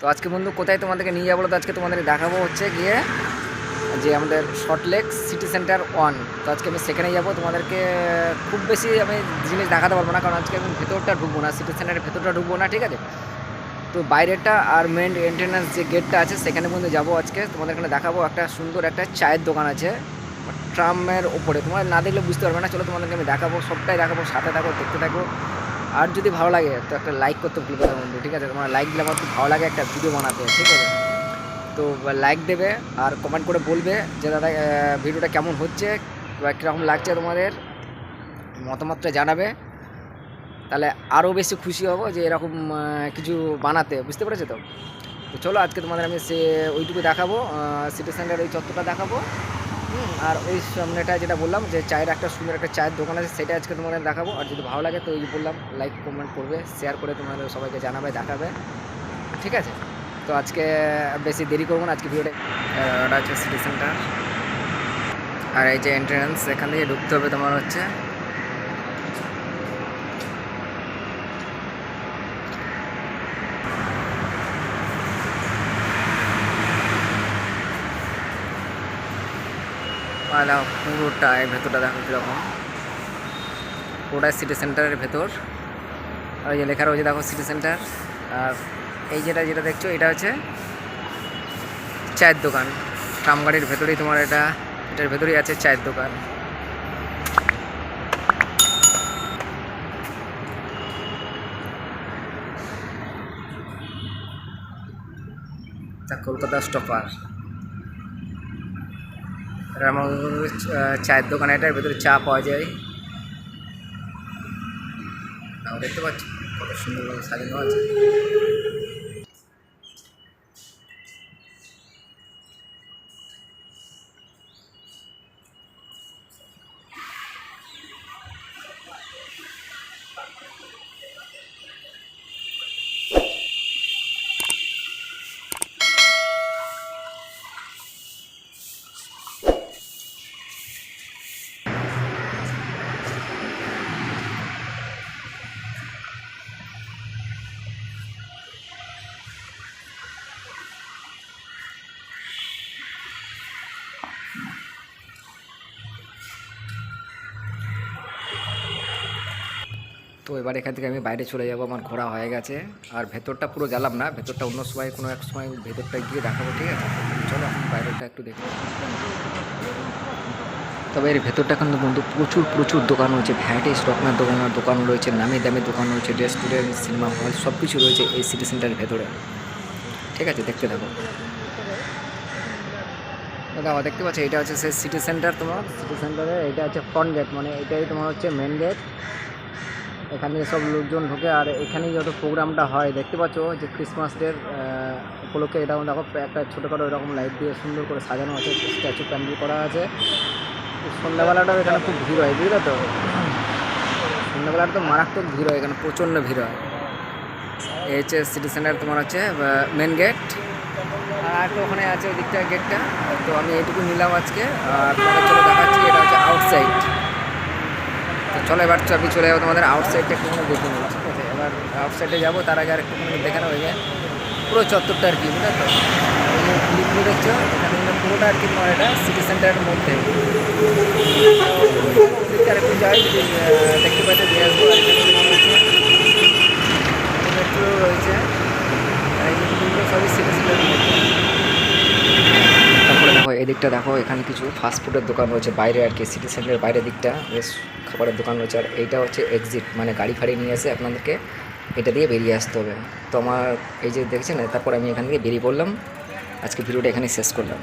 তো আজকে বন্ধু কোথায় তোমাদেরকে নিয়ে যাব তো? আজকে তোমাদের দেখাবো হচ্ছে গিয়ে যে আমাদের শর্টলেক সিটি সেন্টার ওয়ান তো আজকে আমি সেখানে যাব। তোমাদেরকে খুব বেশি আমি জিনিস দেখাতে পারব না, কারণ আজকে আমি ভেতরটা ঢুকবো না সিটি সেন্টারের ভেতরটা ঢুকবো না, ঠিক আছে? তো বাইরেটা আর মেন এন্ট্রেন্স যে গেটটা আছে, সেখানে পর্যন্ত যাব আজকে। তোমাদের এখানে দেখাবো একটা সুন্দর একটা চায়ের দোকান আছে, ট্রামের ওপরে। তোমরা না দেখলে বুঝতে পারবে না, চলো তোমাদেরকে আমি দেখাবো, সবটাই দেখাবো, সাথে থাকো, দেখতে থাকো। আর যদি ভালো লাগে, তো একটা লাইক করতে ভুলবে না বন্ধু, ঠিক আছে? তোমার লাইক দিলে আমার খুব ভালো লাগে একটা ভিডিও বানাতে, ঠিক আছে? তো লাইক দেবে আর কমেন্ট করে বলবে যে, দাদা ভিডিওটা কেমন হচ্ছে? বা কীরকম লাগছে তোমাদের? মতামতটা জানাবে। তাহলে আরও বেশি খুশি হব যে, এরকম কিছু বানাতে, বুঝতে পেরেছ তো? তো চলো আজকে তোমাদের আমি সে, ওইটুকু দেখাবো সিটি সেন্টার ওই চত্বরটা দেখাবো। আর ওই সামনেটা যেটা বললাম, যে চায়ের একটা সুন্দর একটা চায়ের দোকান আছে, সেটা আজকে তোমাদের দেখাবো। আর যদি ভালো লাগে তো ওই বললাম লাইক কমেন্ট করবে শেয়ার করে তোমাদের সবাইকে জানাবে, দেখাবে। ঠিক আছে? তো আজকে বেশি দেরি করব না, আজকে ভিডিওটা ওটা হচ্ছে সিটি সেন্টার আর এই যে এন্ট্রেন্স এখান থেকে ঢুকতে হবে তোমার হচ্ছে পালা পুরোটা এর ভেতরটা দেখো কীরকম। পুরোটাই সিটি সেন্টারের ভেতর। আর এই যে লেখা রয়েছে দেখো সিটি সেন্টার আর এই যেটা যেটা দেখছ, এটা হচ্ছে চায়ের দোকান। ট্রামগাড়ির ভেতরেই তোমার এটা, এটার ভেতরেই আছে চায়ের দোকান। কলকাতা স্টপার রামগঞ্জ চায়ের দোকান এটার ভেতরে চা পাওয়া যায়। দেখতে পাচ্ছি কত সুন্দরভাবে সাজানো আছে। তো এবার এখান থেকে আমি বাইরে চলে যাব, আমার ঘোরা হয়ে গেছে। আর ভেতরটা পুরো গেলাম না, ভেতরটা অন্য সময়, কোনো এক সময় ভেতরটা গিয়ে দেখাবো, ঠিক আছে? চলো, এখন বাইরেটা একটু দেখি। তবে এর ভেতরটা কিন্তু বন্ধু প্রচুর প্রচুর দোকান রয়েছে। ভ্যারাইটি স্টকনার দোকান দোকান রয়েছে, নামি দামি দোকান রয়েছে, রেস্টুরেন্ট, সিনেমা হল, সব কিছু রয়েছে এই সিটি সেন্টারের ভেতরে। ঠিক আছে, দেখতে থাকো। দাদা দেখতে পাচ্ছ, এটা হচ্ছে সেই সিটি সেন্টার তোমার? সিটি সেন্টারে এটা হচ্ছে ফ্রন্ট গেট মানে এটাই তোমার হচ্ছে মেন গেট এখানে সব লোকজন ঢোকে আর এখানেই যত প্রোগ্রামটা হয়, দেখতে পাচ্ছ যে ক্রিসমাস ডের উপলক্ষে এটা দেখো, একটা ছোটোখাটো এরকম লাইট দিয়ে সুন্দর করে সাজানো আছে স্ট্যাচু প্যান্ডেল করা আছে। সন্ধ্যাবেলাটাও এখানে খুব ভিড় হয়, বুঝলে তো? সন্ধ্যাবেলাটা তো মারাত্মক ভিড় হয়, এখানে প্রচণ্ড ভিড় হয়। এই হচ্ছে সিটি সেন্টার তোমার হচ্ছে মেন গেট আর একটা ওখানে আছে ওই দিকটা গেটটা তো আমি এইটুকু নিলাম আজকে, আর তোমাদের চলে দেখাচ্ছি, এটা হচ্ছে আউটসাইড তো চলো এবার আমি চলে যাব তোমাদের আউটসাইডটা একটুখানি দেখে নেব ঠিক আছে? এবার আউটসাইডে যাব, তার আগে আর একটুখানি দেখানো হয়ে যায় পুরো চত্বরটা আর কি, বুঝলে তো? দেখছ, এখানে পুরোটা আর কি তোমার এটা সিটি সেন্টারের মধ্যে। আর একটু যাই দেখতে পাচ্ছি দিয়ে আসব, আর এখানে তোমার হচ্ছে মেট্রো রয়েছে আর এই জিনিসগুলো সবই সিটি সেন্টারের মধ্যে তারপরে দেখো এদিকটা দেখো, এখানে কিছু ফাস্টফুডের দোকান রয়েছে, বাইরে আর কি সিটি সেন্টারের বাইরের দিকটা, বেশ খাবারের দোকান রয়েছে। আর এইটা হচ্ছে এক্সিট মানে গাড়ি ফাড়ি নিয়ে এসে আপনাদেরকে এটা দিয়ে বেরিয়ে আসতে হবে। তো আমার এই যে দেখছেন, তারপর আমি এখান থেকে বেরিয়ে পড়লাম। আজকে ভিডিওটা এখানে শেষ করলাম।